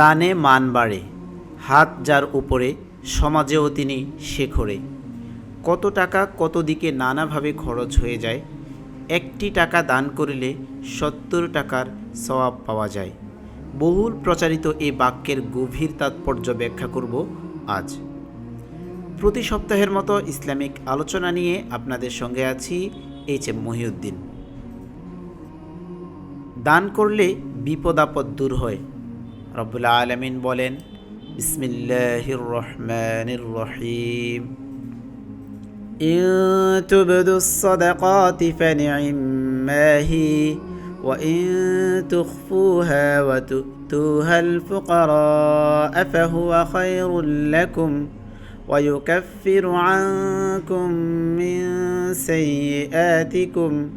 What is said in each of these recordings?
দানে মান বাড়ে, হাত যার উপরে, সমাজেও তিনি শেখরে। কত টাকা কত দিকে নানাভাবে খরচ হয়ে যায়, একটি টাকা দান করিলে সত্তর টাকার সওয়াব পাওয়া যায়। বহুল প্রচারিত এই বাক্যের গভীর তাৎপর্য ব্যাখ্যা করব আজ। প্রতি সপ্তাহের মতো ইসলামিক আলোচনা নিয়ে আপনাদের সঙ্গে আছি এইচ এম মহিউদ্দিন। দান করলে বিপদ আপদ দূর হয়। রব্বুল আলমিন বলেন বিসমিল্লাহির রহমানির রহিম إن تبدوا الصدقات فنعما هي وإن تخفوها وتؤتوها الفقراء فهو خير لكم ويكفر عنكم من سيئاتكم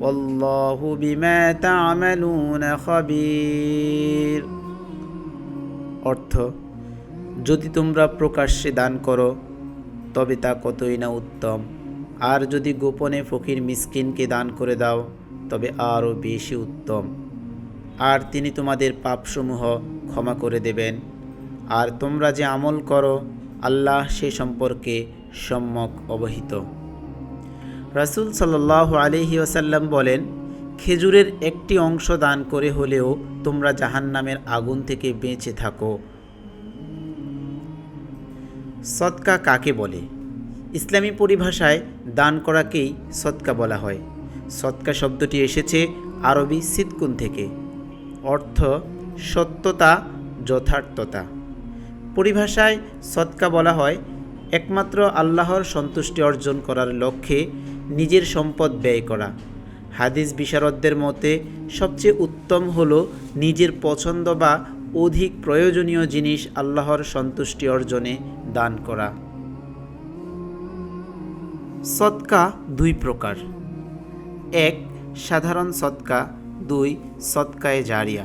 والله بما تعملون خبير অর্থ, যদি তোমরা প্রকাশ্যে দান করো, তবে তা কতই না উত্তম। আর যদি গোপনে ফকির মিসকিনকে দান করে দাও, তবে আরও বেশি উত্তম। আর তিনি তোমাদের পাপসমূহ ক্ষমা করে দেবেন। আর তোমরা যে আমল করো, আল্লাহ সে সম্পর্কে সম্যক অবহিত। রাসুল সাল্লাহ আলহি ওসাল্লাম বলেন খেজুরের একটি অংশ দান করে হলেও তোমরা জাহান্নামের আগুন থেকে বেঁচে থাকো। সৎকা কাকে বলে? ইসলামী পরিভাষায় দান করাকেই সৎকা বলা হয়। সৎকা শব্দটি এসেছে আরবি সিতকুন থেকে। অর্থ সত্যতা, যথার্থতা। পরিভাষায় সৎকা বলা হয় একমাত্র আল্লাহর সন্তুষ্টি অর্জন করার লক্ষ্যে নিজের সম্পদ ব্যয় করা। হাদিস বিশারদদের মতে, সবচেয়ে উত্তম হলো নিজের পছন্দ বা অধিক প্রয়োজনীয় জিনিস আল্লাহর সন্তুষ্টি অর্জনে দান করা। সৎকা দুই প্রকার। এক, সাধারণ সৎকা দুই সৎকায়ে জারিয়া।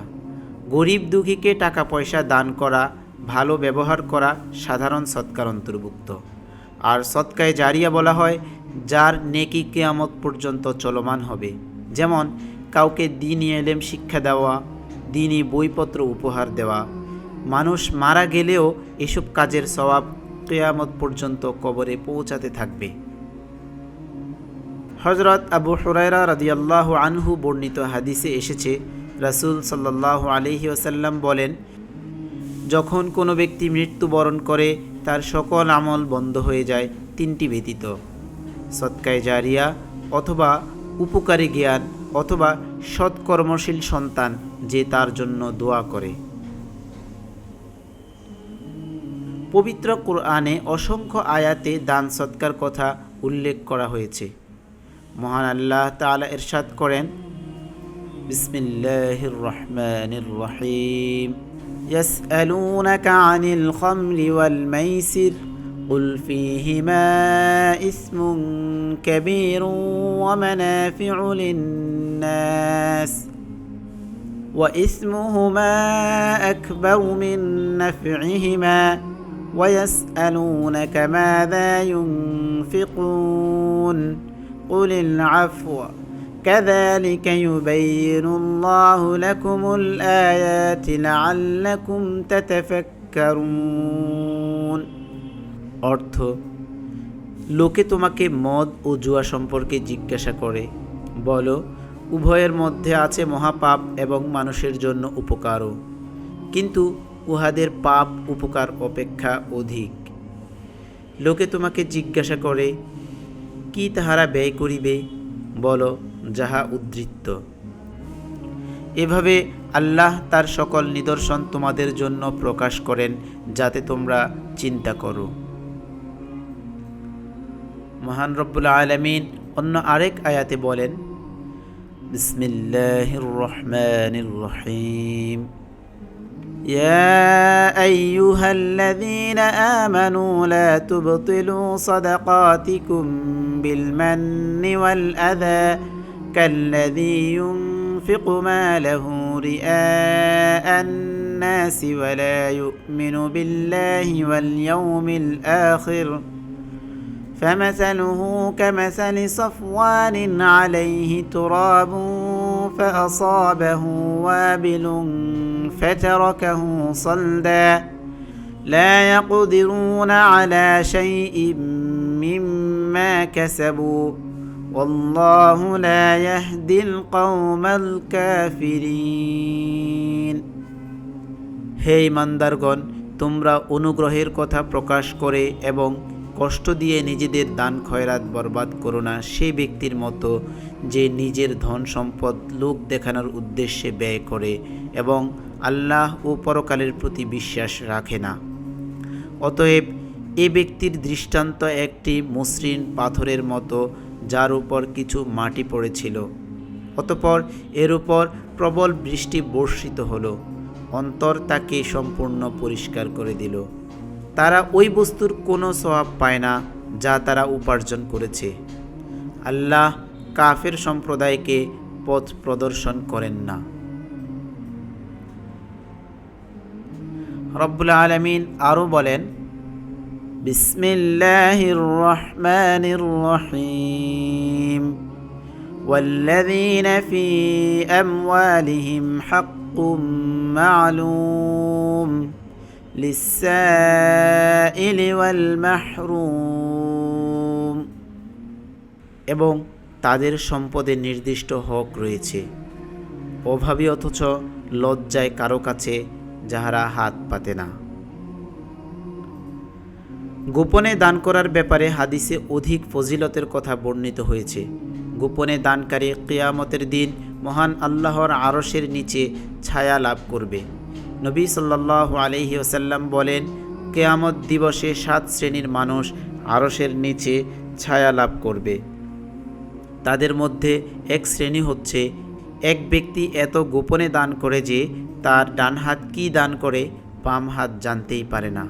গরিব দুঃখীকে টাকা পয়সা দান করা, ভালো ব্যবহার করা সাধারণ সৎকার অন্তর্ভুক্ত। আর সৎকায় জারিয়া বলা হয় যার নেকি কেয়ামত পর্যন্ত চলমান হবে। যেমন, কাউকে দিনই এলেম শিক্ষা দেওয়া দিনই বইপত্র উপহার দেওয়া। মানুষ মারা গেলেও এসব কাজের স্বভাব কেয়ামত পর্যন্ত কবরে পৌঁছাতে থাকবে। হজরত আবু হুরায়রা রাদিয়াল্লাহু আনহু বর্ণিত হাদিসে এসেছে, রাসুল সাল্লাল্লাহু আলহি ওসাল্লাম বলেন, যখন কোনো ব্যক্তি মৃত্যুবরণ করে, তার সকল আমল বন্ধ হয়ে যায়, তিনটি ব্যতীত। সৎকায় জারিয়া অথবা উপকারী জ্ঞান অথবা সৎকর্মশীল সন্তান যে তার জন্য দোয়া করে পবিত্র কোরআনে অসংখ্য আয়াতে দান সৎকার কথা উল্লেখ করা হয়েছে মহান আল্লাহ তাআলা ইরশাদ করেন বিসমিল্লাহির রহমানির রহিম يسألونك عن الخمر والميسر قل فيهما إثم كبير ومنافع للناس وإثمهما أكبر من نفعهما ويسألونك ماذا ينفقون قل العفو كذلك يبين الله لكم الآيات لعلكم تتفكرون অর্থ। লোকে তোমাকে মদ ও জুয়া সম্পর্কে জিজ্ঞাসা করে। বলো, উভয়ের মধ্যে আছে মহাপাপ এবং মানুষের জন্য উপকারও। কিন্তু উহাদের পাপ উপকার অপেক্ষা অধিক। লোকে তোমাকে জিজ্ঞাসা করে, কি তাহারা ব্যয় করিবে? বলো, যাহা উদ্ধৃত্ত। এভাবে আল্লাহ তার সকল নিদর্শন তোমাদের জন্য প্রকাশ করেন, যাতে তোমরা চিন্তা করো। মহান রব্বুল আলমিন অন্য আরেক আয়াতে বলেন বিসমিল্লাহির রহমানির রহিম يا أيها الذين آمنوا لا تبطلوا صدقاتكم بالمن والأذى كالذي ينفق ماله رئاء الناس ولا يؤمن بالله واليوم الآخر فمثله كمثل صفوان عليه تراب فأصابه وابل فتركه صلدا لا يقدرون على شيء مما كسبوا والله لا يهدي القوم الكافرين হে ইমানদারগণ তোমরা অনুগ্রহের কথা প্রকাশ করে এবং কষ্ট দিয়ে নিজেদের দান খয়রাত বরবাদ করো না। সেই ব্যক্তির মতো যে নিজের ধন সম্পদ লোক দেখানোর উদ্দেশ্যে ব্যয় করে এবং আল্লাহ ও পরকালের প্রতি বিশ্বাস রাখে না। অতএব এ ব্যক্তির দৃষ্টান্ত একটি মসৃণ পাথরের মতো যার উপর কিছু মাটি পড়েছিল। অতপর এর উপর প্রবল বৃষ্টি বর্ষিত হলো। অন্তর তাকে সম্পূর্ণ পরিষ্কার করে দিল। তারা ওই বস্তুর কোনো স্বভাব পায় না যা তারা উপার্জন করেছে আল্লাহ কাফের সম্প্রদায়কে পথ প্রদর্শন করেন না রব্বুল আলমিন আরও বলেন বিসমিল্লাহির রহমানির রহিম والذين في أموالهم حق معلوم লিসাইল ওয়াল মাহরুম এবং তাদের সম্পদের নির্দিষ্ট হক রয়েছে। অভাবী অথচ লজ্জায় কারও কাছে যাহারা হাত পাতে না। গোপনে দান করার ব্যাপারে হাদিসে অধিক ফজিলতের কথা বর্ণিত হয়েছে। গোপনে দানকারী কেয়ামতের দিন মহান আল্লাহর আরসের নিচে ছায়া লাভ করবে। নবী সাল্লাহ আলহি ওসাল্লাম বলেন, কেয়ামত দিবসে সাত শ্রেণির মানুষ আরসের নিচে ছায়া লাভ করবে। তাদের মধ্যে এক শ্রেণি হচ্ছে, এক ব্যক্তি এত গোপনে দান করে যে তার ডান হাত কী দান করে, বাম হাত জানতেই পারে না।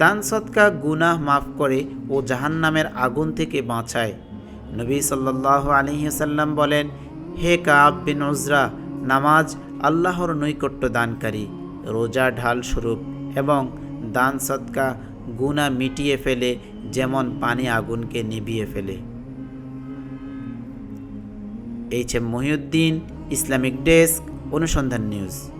দান সৎকা গুনাহ মাফ করে ও জাহান্নামের আগুন থেকে বাঁচায়। নবী সাল্লাহ আলহিসাল্লাম বলেন, হে কাব বিন উজরা, নামাজ আল্লাহর নৈকট্য দানকারী, রোজা ঢাল স্বরূপ এবং দান সৎকা গুণা মিটিয়ে ফেলে যেমন পানি আগুনকে নিভিয়ে ফেলে। H M Mohiuddin, Islamic desk, Anusandhan news.